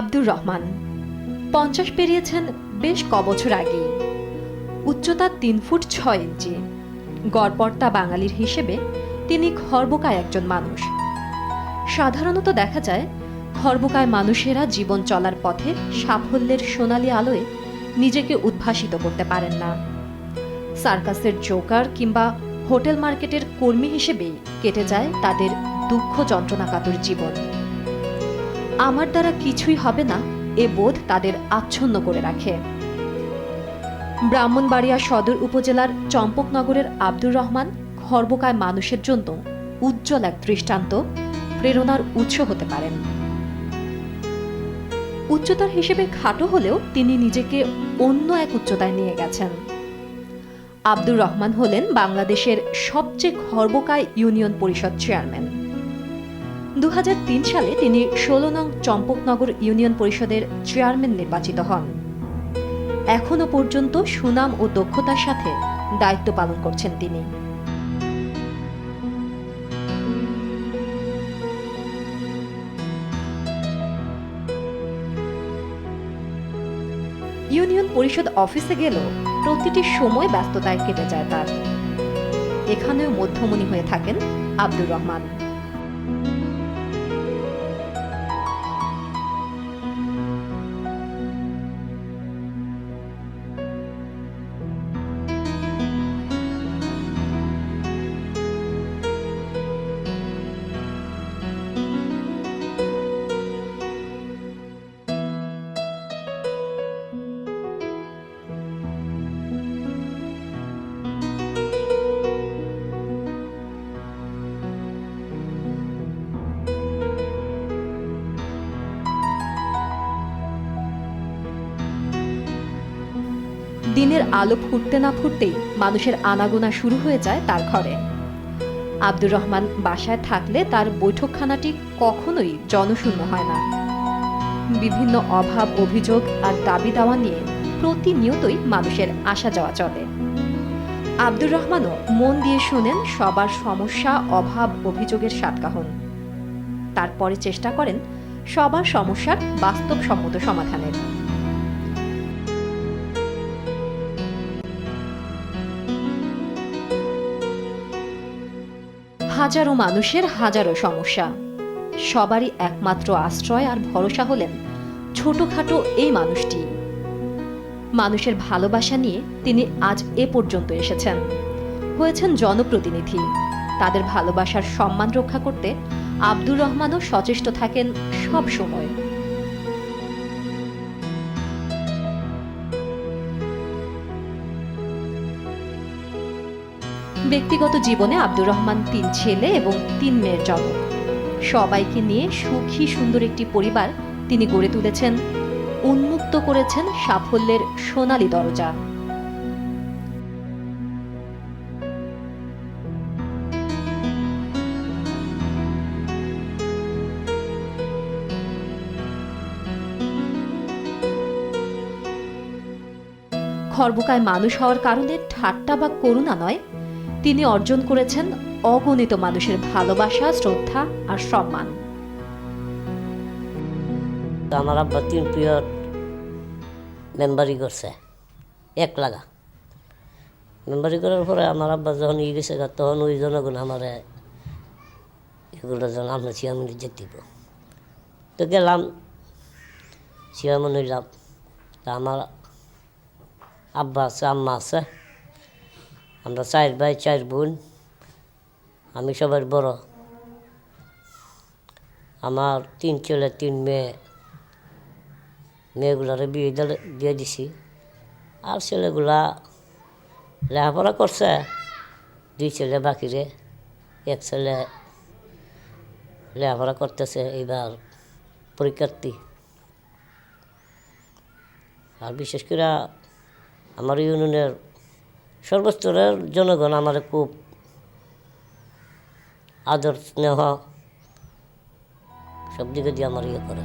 আব্দুর রহমান। পঞ্চাশ পেরিয়েছেন বেশ কবছর আগেই। উচ্চতা তিন ফুট ছয় ইঞ্চি। গড়পড়তা বাঙালির হিসেবে তিনি খর্বকায় একজন মানুষ। সাধারণত দেখা যায় খর্বকায় মানুষেরা জীবন চলার পথে সাফল্যের সোনালী আলোয় নিজেকে উদ্ভাসিত করতে পারেন না। সার্কাসের জোকার কিংবা হোটেল মার্কেটের কর্মী হিসেবেই কেটে যায় তাদের দুঃখ যন্ত্রণাকাতর জীবন। আমার দ্বারা কিছুই হবে না, এ বোধ তাদের আচ্ছন্ন করে রাখে। ব্রাহ্মণবাড়িয়া সদর উপজেলার চম্পকনগরের আব্দুর রহমান খর্বকায় মানুষের জন্য উজ্জ্বল এক দৃষ্টান্ত, প্রেরণার উৎস হতে পারেন। উচ্চতার হিসেবে খাটো হলেও তিনি নিজেকে অন্য এক উচ্চতায় নিয়ে গেছেন। আব্দুর রহমান হলেন বাংলাদেশের সবচেয়ে খর্বকায় ইউনিয়ন পরিষদ চেয়ারম্যান। দু হাজার তিন সালে তিনি ষোলো নং চম্পকনগর ইউনিয়ন পরিষদের চেয়ারম্যান নির্বাচিত হন। এখনও পর্যন্ত সুনাম ও দক্ষতার সাথে দায়িত্ব পালন করছেন তিনি। ইউনিয়ন পরিষদ অফিসে গেলেও প্রতিটি সময় ব্যস্ততায় কেটে যায় তার। এখানেও মধ্যমণি হয়ে থাকেন আব্দুর রহমান। দিনের আলো ফুটতে না ফুটতেই মানুষের আনাগোনা শুরু হয়ে যায় তার ঘরে। আব্দুর রহমান বাসায় থাকলে তার বৈঠকখানাটি কখনোই জনশূন্য হয় না। বিভিন্ন অভাব, অভিযোগ আর দাবি দাওয়া নিয়ে প্রতিনিয়তই মানুষের আসা যাওয়া চলে। আব্দুর রহমানও মন দিয়ে শোনেন সবার সমস্যা, অভাব, অভিযোগের সাতকাহন। তারপরে চেষ্টা করেন সবার সমস্যার বাস্তবসম্মত সমাধানের। হাজারো মানুষের হাজারো সমস্যা। সবারই একমাত্র আশ্রয় আর ভরসা হলেন ছোটখাটো এই মানুষটি। মানুষের ভালোবাসা নিয়ে তিনি আজ এ পর্যন্ত এসেছেন। হয়েছেন জনপ্রতিনিধি। তাদের ভালোবাসার সম্মান রক্ষা করতে আব্দুর রহমানও সচেষ্ট থাকেন সব সময়। ব্যক্তিগত জীবনে আব্দুর রহমান তিন ছেলে এবং তিন মেয়ের জনক। সবাইকে নিয়ে সুখী সুন্দর একটি পরিবার তিনি গড়ে তুলেছেন। উন্মুক্ত করেছেন সাফল্যের সোনালী দরজা। খর্বকায় মানুষ হওয়ার কারণে ঠাট্টা বা করুণা নয় তিনি অর্জন করেছেন অগণিত মানুষের ভালোবাসা, শ্রদ্ধা আর সম্মান। আমার আব্বা তিন পিরিয়ড মেম্বারি করছে, এক লাগা মেম্বারি করার পরে আমার আব্বা যখন ই গেছে তখন ওই জনগণ আমার এগুলো যেন আমরা চেয়ারম্যান যেতে তো গেলাম, চেয়ারম্যান হইলাম। তা আমার আব্বা আছে, আম্মা আছে। আমরা চার ভাই, চার বোন। আমি সবার বড়। আমার তিন ছেলে, তিন মেয়ে। মেয়েগুলারে বিয়ে দিলে, দিয়ে দিছি। আর ছেলেগুলা লেখাপড়া করছে, দুই ছেলে বাকিরে এক ছেলে লেখাপড়া করতেছে, এইবার পরীক্ষার্থী। আর বিশেষ করে আমার ইউনিয়নের সর্বস্তরের জনগণ আমার খুব আদর স্নেহ সব দিকে দিয়ে আমার ইয়ে করে।